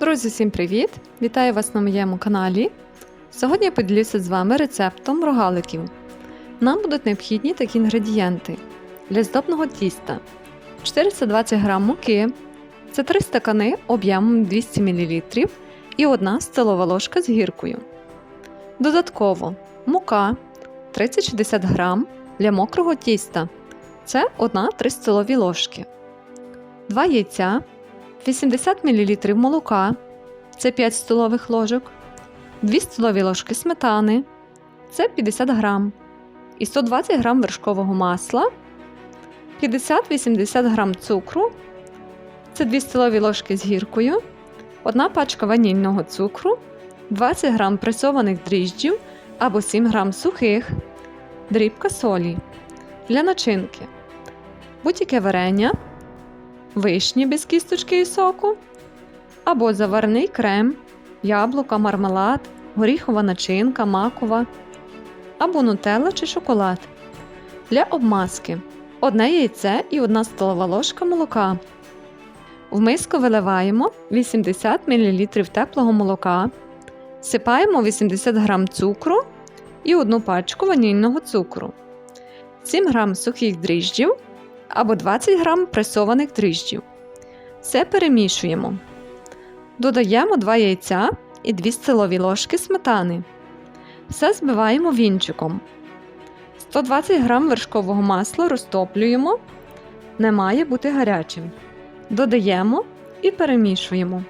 Друзі, всім привіт! Вітаю вас на моєму каналі. Сьогодні я поділюся з вами рецептом рогаликів. Нам будуть необхідні такі інгредієнти для здобного тіста: 420 г муки, це 3 стакани об'ємом 200 мл і 1 столова ложка з гіркою. Додатково мука 30-60 г для мокрого тіста. Це 1-3 столові ложки, 2 яйця. 80 мл молока це 5 столових ложок, 2 столові ложки сметани це 50 г, і 120 г вершкового масла, 50-80 г цукру це 2 столові ложки з гіркою, 1 пачка ванільного цукру, 20 г пресованих дріжджів або 7 г сухих, дрібка солі. Для начинки будь-яке варення вишні без кісточки і соку, або заварний крем, яблука, мармелад, горіхова начинка, макова, або нутелла чи шоколад. Для обмазки одне яйце і 1 столова ложка молока. В миску виливаємо 80 мл теплого молока, сипаємо 80 г цукру і 1 пачку ванільного цукру, 7 г сухих дріжджів або 20 г пресованих дріжджів. Все перемішуємо. Додаємо 2 яйця і 2 столові ложки сметани. Все збиваємо вінчиком. 120 г вершкового масла розтоплюємо. Не має бути гарячим. Додаємо і перемішуємо.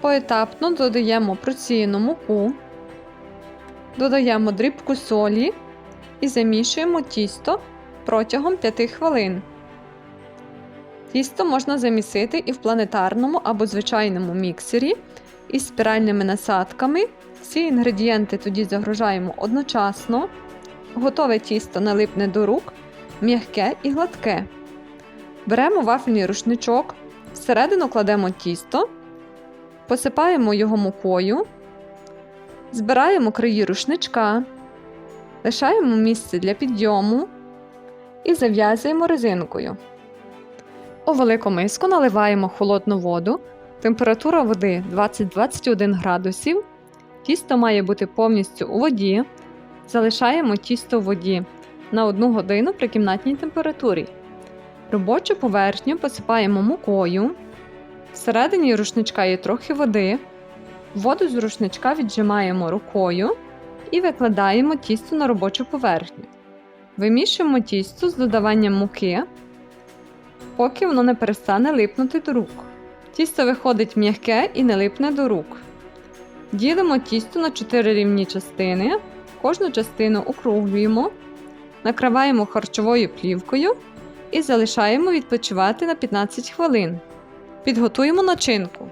Поетапно додаємо просіяну муку, додаємо дрібку солі і замішуємо тісто протягом 5 хвилин. Тісто можна замісити і в планетарному або звичайному міксері із спіральними насадками. Всі інгредієнти тоді загружаємо одночасно. Готове тісто налипне до рук, м'яке і гладке. Беремо вафельний рушничок, всередину кладемо тісто, посипаємо його мукою, збираємо краї рушничка, лишаємо місце для підйому і зав'язуємо резинкою. У велику миску наливаємо холодну воду, температура води 20-21 градусів. Тісто має бути повністю у воді. Залишаємо тісто в воді на 1 годину при кімнатній температурі. Робочу поверхню посипаємо мукою. Всередині рушничка є трохи води. Воду з рушничка віджимаємо рукою і викладаємо тісто на робочу поверхню. Вимішуємо тісто з додаванням муки поки воно не перестане липнути до рук. Тісто виходить м'яке і не липне до рук. Ділимо тісто на 4 рівні частини, кожну частину округлюємо, накриваємо харчовою плівкою і залишаємо відпочивати на 15 хвилин. Підготуємо начинку.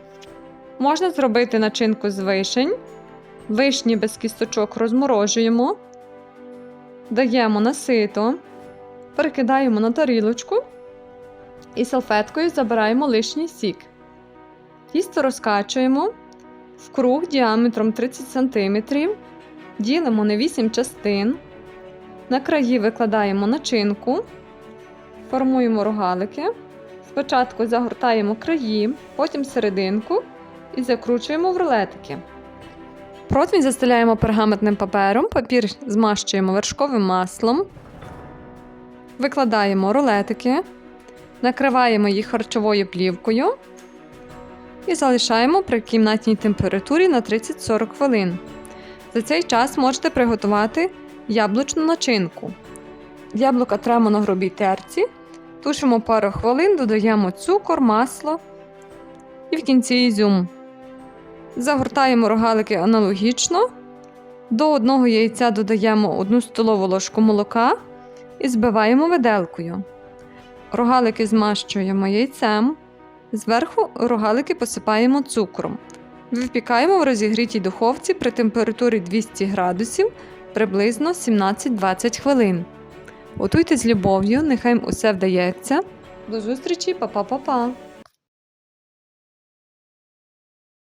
Можна зробити начинку з вишень. Вишні без кісточок розморожуємо, даємо на сито, перекидаємо на тарілочку і салфеткою забираємо лишній сік. Тісто розкачуємо в круг діаметром 30 см, ділимо на 8 частин, на краї викладаємо начинку, формуємо рогалики. Спочатку загортаємо краї, потім серединку і закручуємо в рулетики. Противень застеляємо пергаментним папером, папір змащуємо вершковим маслом, викладаємо рулетики. Накриваємо їх харчовою плівкою і залишаємо при кімнатній температурі на 30-40 хвилин. За цей час можете приготувати яблучну начинку. Яблука тремо на грубій терці, тушимо пару хвилин, додаємо цукор, масло і в кінці ізюм. Загортаємо рогалики аналогічно. До одного яйця додаємо 1 столову ложку молока і збиваємо виделкою. Рогалики змащуємо яйцем. Зверху рогалики посипаємо цукром. Випікаємо в розігрітій духовці при температурі 200 градусів приблизно 17-20 хвилин. Готуйте з любов'ю, нехай усе вдається. До зустрічі, па-па-па-па!